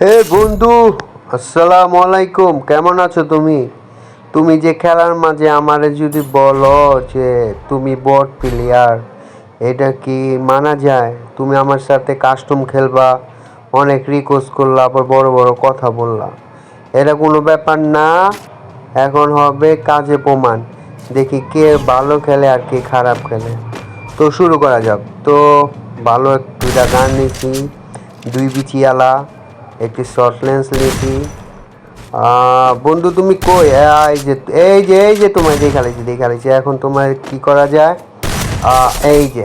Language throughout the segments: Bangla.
হে বন্ধু, আসসালামু আলাইকুম। কেমন আছো তুমি? তুমি যে খেলার মাঝে আমারে যদি বলো যে তুমি বট প্লেয়ার এটা কি মানা যায়? তুমি আমার সাথে কাস্টম খেলবা, অনেক রিকোয়েস্ট করলা, আবার বড় বড় কথা বললা। এটা কোনো ব্যাপার না। এখন হবে কাজে প্রমাণ। দেখি কে ভালো খেলে আর কে খারাপ খেলে। তো শুরু করা যাক। তো ভালো এক গান নিয়েছি দুই বিচিয়ালা। একটি শর্ট লেন্স নিয়েছি বন্ধু, তুমি কই? এই যে এই যে এই যে তোমায় দেখালেছি দেখালেছি এখন তোমার কি করা যায়? এই যে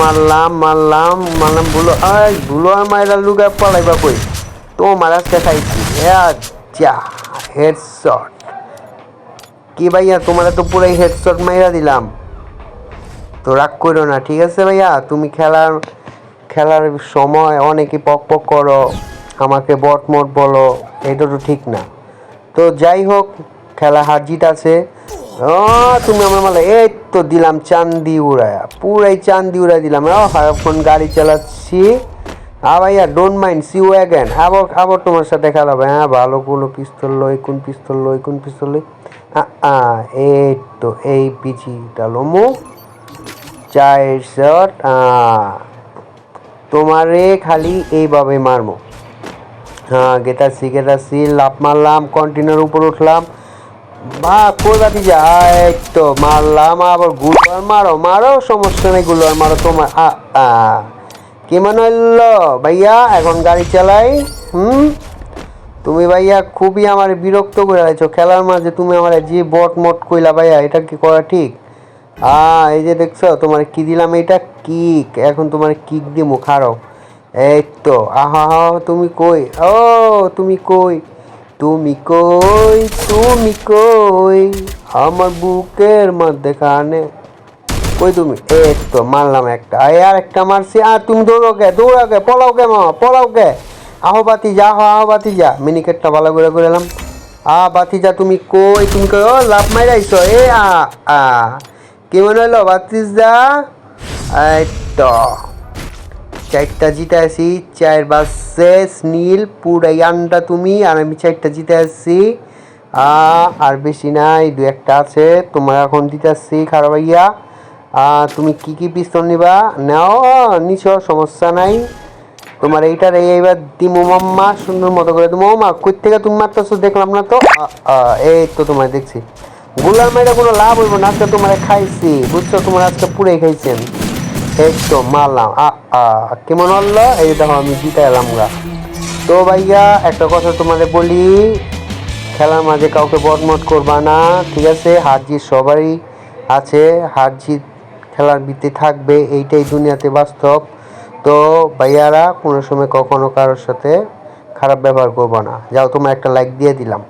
মারলাম মারলাম মারলাম, বুলো এই বুলো আর মায়েরা লুগা পালাইবা কই? তোমার আজকে খাইছি যা হেডশট কি ভাইয়া, তোমার তো পুরাই হেডশট মাইরা দিলাম। তো রাগ করো না, ঠিক আছে ভাইয়া? তুমি খেলার খেলার সময় অনেকে পক পক করো। আমাকে বট মট বলো এটা তো ঠিক না। তো যাই হোক, খেলা হার জিত আছে ও, তুমি আমার মালা, এই তো দিলাম চান্দি উড়ায়া, পুরাই চান্দি উড়াই দিলাম। এখন গাড়ি চালাচ্ছি। আ ভাইয়া ডোন্ট মাইন্ড সি অ্যাগেন আবার আবার তোমার সাথে খেলাবে হ্যাঁ ভালো কোনো পিস্তল লই, কোন পিস্তল লই, কোন পিস্তল লই। এই তো, এই পিছিটা লোমো। চায়ের শট তোমারে খালি এইভাবে মারবো হ্যাঁ গেতাছি গেতাছি লাভ মারলাম কন্টিনার উপর উঠলাম। বা যায় এই তো, মারলাম, আবার গুলোয়ার মারো মারো, সমস্যা নেই গুলোয়ার মারো, তোমার, আ আ। কি মনে হইল ভাইয়া, এখন গাড়ি চালাই, হুম? তুমি ভাইয়া খুবই আমার বিরক্ত করে আছো, খেলার মাঝে তুমি আমার যে বট মট কইলা ভাইয়া, এটা কি করা ঠিক? আ, এই যে দেখছ, তোমার কি দিলাম, এটা কিক, এখন তোমার কিক দিমু, খারো। এই তো আহা, তুমি কই? ও, তুমি কই? তুমি কই তুমি কই? আমার বুকের মধ্যে কানে কই তুমি? এই তো মারলাম একটা। আর একটা মারছি। আর তুমি দৌড়ো দৌড়াও কে? পলাও মা? পলাও কে? আহো বাতি যা আহো আহো বাতি যা মিনিকেটটা ভালো করে করে এলাম। আ বাতি যা তুমি কই? তুমি কই? ও লাভ মাইরাইছো এ, আ আ। কি মনে হলো বাতিস যা এই তো চারটা জিতে আসি চার বাসে নীল আন্ডা তুমি, আর আমি চারটা জিতে আসছি আর বেশি নাই, দু একটা আছে, তোমার এখন দিতে আসছি খারাপ ভাইয়া। তুমি কি কি পিস্তল নিবা? নাও, নিছো, সমস্যা নাই। তোমার এইটার এই এইবার দিমো মাম্মা, সুন্দর মতো করে দিমো মা কই থেকে তুমি মারতেছো দেখলাম না তো? এই তো তোমার দেখছি। গোলার মাইরা কোনো লাভ হইব না, আজকে তোমার খাইছি, বুঝছ? তোমার আজকে পুরাই খাইছেন। এই তো মারলাম কেমন হলো? এই দেখো, আমি জিতে এলাম গা। তো ভাইয়া, একটা কথা তোমাদের বলি, খেলার মাঝে কাউকে বদমত করবা না, ঠিক আছে? হার জিত সবারই আছে হার জিত খেলার ভিত্তি থাকবে, এইটাই দুনিয়াতে বাস্তব। তো ভাইয়ারা, কোনো সময় কখনো কারোর সাথে খারাপ ব্যবহার করব না। যাও তোমার একটা লাইক দিয়ে দিলাম।